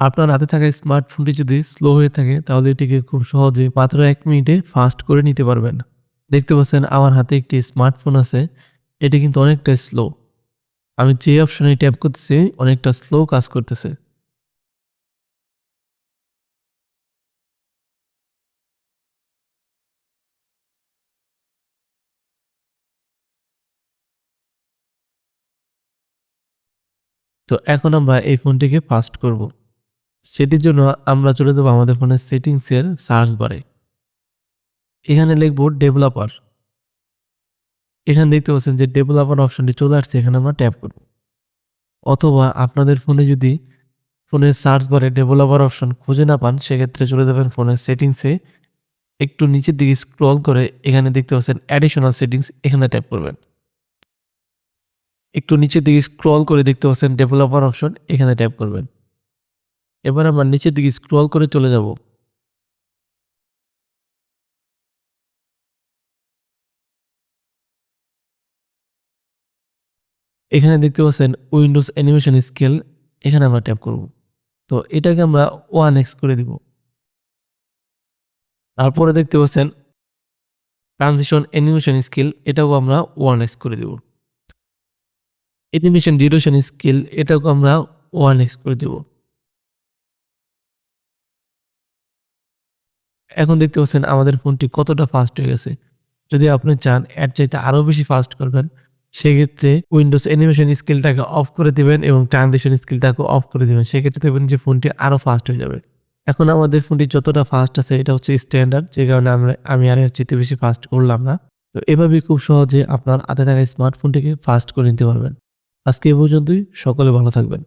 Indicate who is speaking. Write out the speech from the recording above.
Speaker 1: আপনার হাতে থাকা স্মার্টফোনটি যদি স্লো হয়ে থাকে, তাহলে এটিকে খুব সহজে মাত্র এক মিনিটে ফাস্ট করে নিতে পারবেন। দেখতে পাচ্ছেন আমার হাতে একটি স্মার্টফোন আছে, এটি কিন্তু অনেকটা স্লো আমি যে অপশনে ট্যাপ করতেছি, অনেকটা স্লো কাজ করতেছে। তো এখন আমরা এই ফোনটিকে ফাস্ট করব। সেটির জন্য আমরা চলে যাব আমাদের ফোনের সেটিংসের সার্চ বারে এখানে লিখব ডেভেলপার এখানে দেখতে পাচ্ছেন যে ডেভেলপার অপশনটি চলে আসছে, এখানে আমরা ট্যাপ করব। অথবা আপনাদের ফোনে যদি ফোনের সার্চ বারে ডেভেলপার অপশন খুঁজে না পান, সেক্ষেত্রে চলে যাবেন ফোনের সেটিংসে একটু নিচের দিকে স্ক্রল করে এখানে দেখতে পাচ্ছেন অ্যাডিশনাল সেটিংস এখানে ট্যাপ করবেন। একটু নিচের দিকে স্ক্রল করে দেখতে পাচ্ছেন ডেভেলপার অপশন এখানে ট্যাপ করবেন। এবার আমরা নিচের দিকে স্ক্রল করে চলে যাব। এখানে দেখতে পাচ্ছেন উইন্ডোজ অ্যানিমেশন স্কেল এখানে আমরা ট্যাপ করব। তো এটাকে আমরা ওয়ান এক্স করে দিব। তারপরে দেখতে পাচ্ছেন ট্রানজিশন অ্যানিমেশন স্কিল এটাও আমরা ওয়ান এক্স করে দেব। অ্যানিমেশন ডিউরেশন স্কিল এটাকে আমরা ওয়ান এক্স করে দেব। এখন দেখতে পাচ্ছেন আমাদের ফোনটি কতটা ফাস্ট হয়ে গেছে। যদি আপনি চান, এর চাইতে আরও বেশি ফাস্ট করবেন, সেক্ষেত্রে উইন্ডোজ অ্যানিমেশন স্কিলটাকে অফ করে দিবেন এবং ট্রানজিশন স্কিলটাকে অফ করে দিবেন। সেক্ষেত্রে দেখবেন যে ফোনটি আরও ফাস্ট হয়ে যাবে। এখন আমাদের ফোনটি যতটা ফাস্ট আছে, এটা হচ্ছে স্ট্যান্ডার্ড যে কারণে আমরা, আমি আর এর বেশি ফাস্ট করলাম না। তো এভাবে খুব সহজে আপনার হাতে থাকা স্মার্টফোনটিকে ফাস্ট করে নিতে পারবেন। আজকে এ পর্যন্তই, সকলে ভালো থাকবেন।